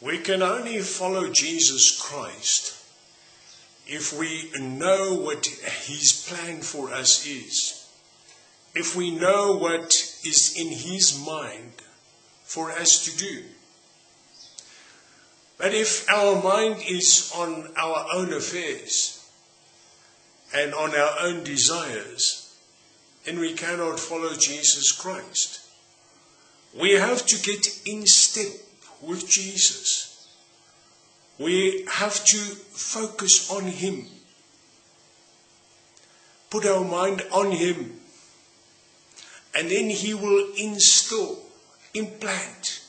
We can only follow Jesus Christ if we know what his plan for us is. If we know what is in his mind for us to do. But if our mind is on our own affairs and on our own desires, then we cannot follow Jesus Christ. We have to get in step with Jesus. We have to focus on Him. Put our mind on Him. And then He will instill, implant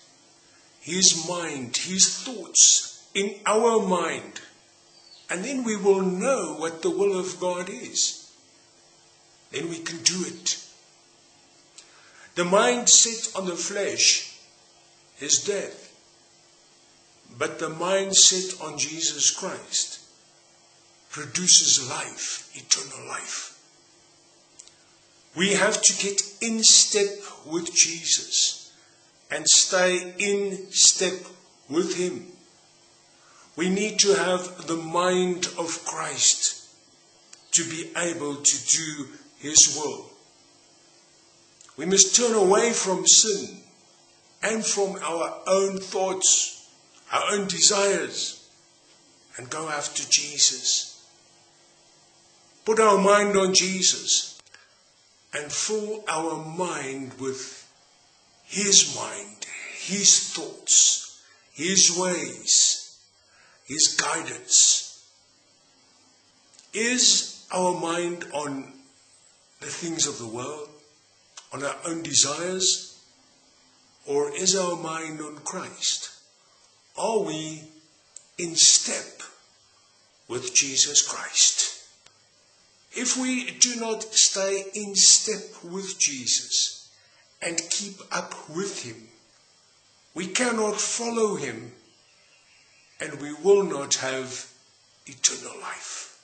His mind, His thoughts in our mind. And then we will know what the will of God is. Then we can do it. The mind set on the flesh is death. But the mind set on Jesus Christ produces life, eternal life. We have to get in step with Jesus and stay in step with Him. We need to have the mind of Christ to be able to do His will. We must turn away from sin and from our own thoughts our own desires, and go after Jesus. Put our mind on Jesus and fill our mind with His mind, His thoughts, His ways, His guidance. Is our mind on the things of the world, on our own desires, or is our mind on Christ? Are we in step with Jesus Christ? If we do not stay in step with Jesus and keep up with him, we cannot follow him and we will not have eternal life.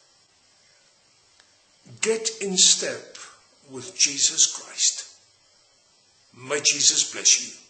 Get in step with Jesus Christ. May Jesus bless you.